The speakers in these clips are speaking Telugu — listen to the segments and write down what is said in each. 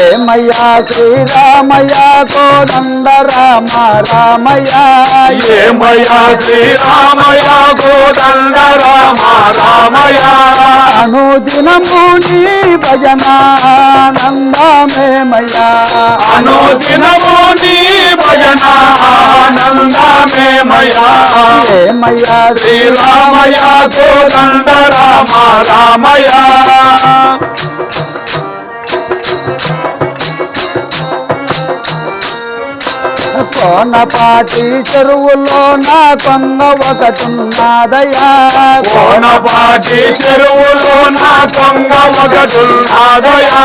ఏమయ్యా శ్రీరామయ్య కోదండ రామ రామయ్య? ఏమయ శ్రీరామయ కోదండ రామ రామయ అనుదినము నీ భజన నందమేమయ్యా అనుదినము నీ భజన ఆనందమేమయ ఏమయ్యా శ్రీరామయ కోదండ రామ రామయ కోనపాటి చెరువులో నా కొంగ ఒకటున్నదయ్యా కోనపాటి చెరువులో నా కొంగ ఒకటున్నాదయా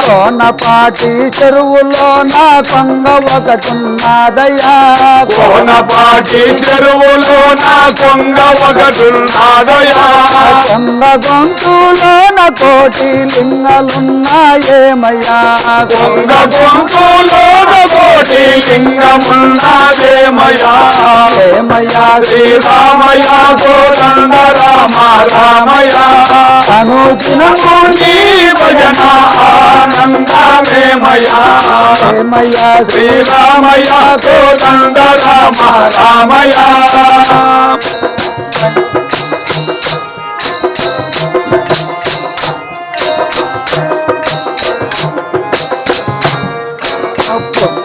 కోనపాటి చెరువులో నా కొంగ ఒకటున్నదయ్యా కోనపాటి చెరువులో నా కొంగ ఒకటున్నాదయా కొంగ గొంతులోన కోటి లింగలున్నాయేమయ్యా. కొంగ గొంతులోన కోటి లింగమున్నాదేమయా ఏమయ్యా శ్రీరామయ గోదండ రామ రామయా అనుదినము నీ భజన ఆనందమేమయా ఏమయ్యా శ్రీరామయ గోదండ రామ రామయా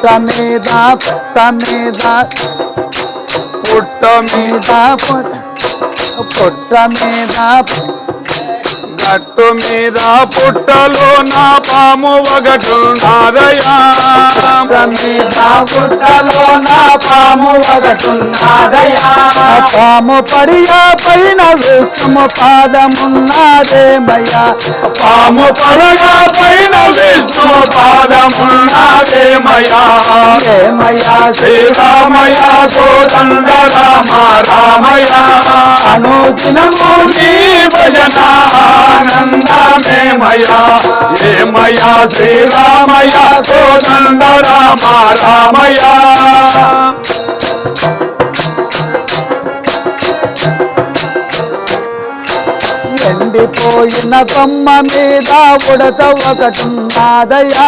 పుట్ట మీద పుట్ట మీద పుట్ట మీద పుట్ట- పుట్ట మీద గట్టు మీద పుట్టలో నా పాము ఒకటున్నాదయా పుట్ట మీద పుట్టలో నా పాము ఒకటున్నదయా పాము పడియా పైన విష్ణు పాదమున్నాదేమయ్యా పాము పడగా పైన విష్ణు పాదమున్నాదేమయ్యా ఏమయ్యా శ్రీరామయ కోదండ రామ రామయ. అనుదినము ఆనందమేమయా ఏమయా శ్రీరామయ కోదండ రామ రామయ ఎండిపోయిన కొమ్మ మీద ఉడత ఒకటున్నదయా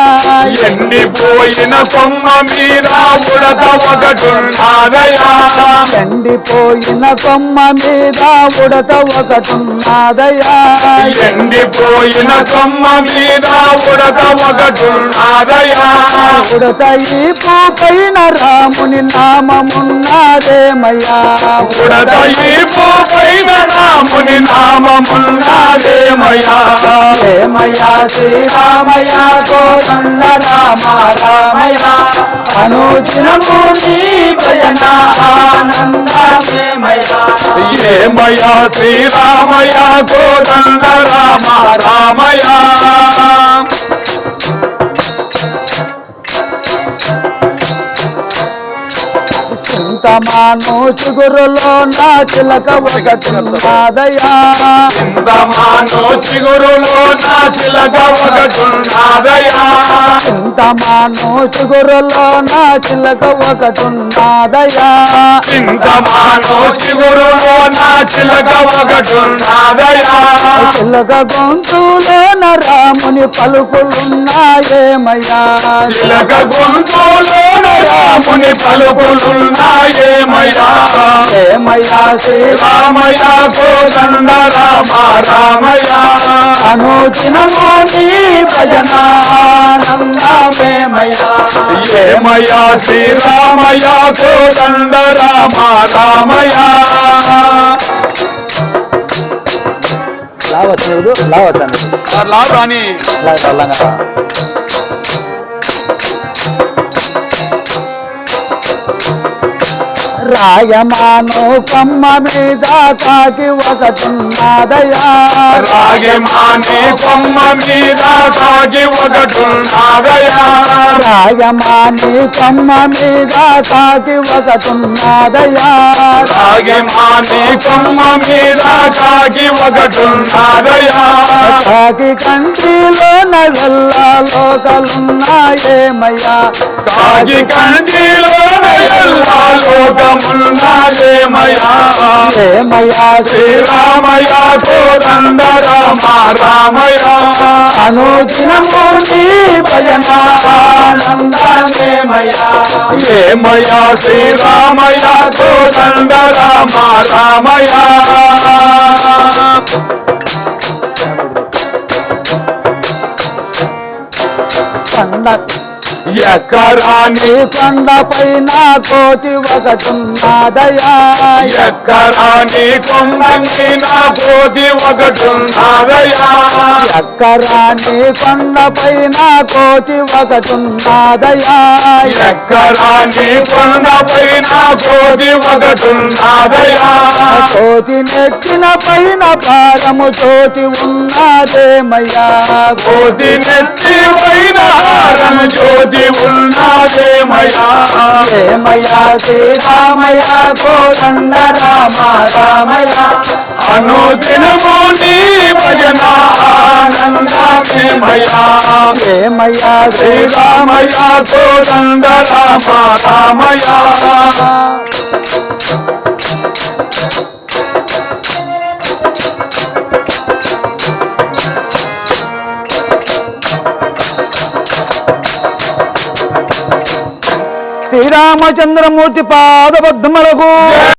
ఎండిపోయిన కొమ్మ మీద ఉడత ఒకటున్నాదయా ఎండిపోయిన కొమ్మ మీద ఉడత ఒకటున్నదయా ఎండిపోయిన కొమ్మ మీద ఉడత ఒకటున్నాదయా ఉడత ఈ పైన రాముని నామమున్నదేమయ్యా. ఉడత ఈ పైన రాముని నామమున్నాదేమయా ఏమయ్యా శ్రీరామయ్య రామయ్య అనుదినము నీ భజన ఆనందమేమయ్యా ఏమయా శ్రీరామయ గోదండ రామ రామయా? చింతమాను చిగురులో నా చిలక ఒకటున్నదయా చింతమాను చిగురులో నా చిలక ఒకటున్నాదయా చింతమాను చిగురులో నా చిలక ఒకటున్నదయా చింతమాను చిగురులో నా చిలక ఒకటున్నాదయా చిలక గొంతులోన రాముని పలుకులున్నాయేమయ్యా. చిలక గొంతులోన రాముని పలుకులున్నాయేమయా ఏమయ్యా శ్రీరామ రామయ కోదండ రామ రామయ అనుదినము నీ భజన ఆనందమేమయ్యా ఏమయా శ్రీరామయ కోదండ రామ రామయ లావత్ చూడు లావత్ అని. రాయమాను కమ్మ మీద కాకి ఒకటున్నదయా రాగమాని కొమ్మ మీద కాగి ఒకటున్నాదయా రాయమాని కమ్మ మీద కాకి ఒకటున్నదయా రాగమాని కొమ్మ మీద కాగి ఒకటున్నాదయా కాకి కంటిలోన వెళ్ళలోకలున్నాయేమయ్యా కాగి కంటిలోన ఎల్లా లోకమున్నాయేమయా ఏమయ్యా శ్రీరామయ కోదండ రామ రామయ అనుదినము నీ భజన ఆనందమేమయ్యా ఏమయ శ్రీరామయ కోదండ రామ రామయ ఎక్కరాని కొండ పైన కోటి ఒకటున్నదయా ఎక్కరాని కొమ్మ మీద కోతి ఒకటున్నదయా ఎక్కరాని కొండ పైన కోటి ఒకటున్నదయా ఎక్కరాని కొండ పైన కోతి ఒకటున్నదయా కోటి నెక్కిన పైన భారము జ్యోతి ఉన్నదేమయ్యా. కోతి నెత్తి పైన హారం ఏమయ్యా శ్రీరామయ్య కోదండ రామ రామయ్య అనుదినము నీ భజన ఆనందమేమయా ఏమయ్యా శ్రీరామయ కోదండ రామ రామయ శ్రీరామచంద్రమూర్తి పాదపద్మలకు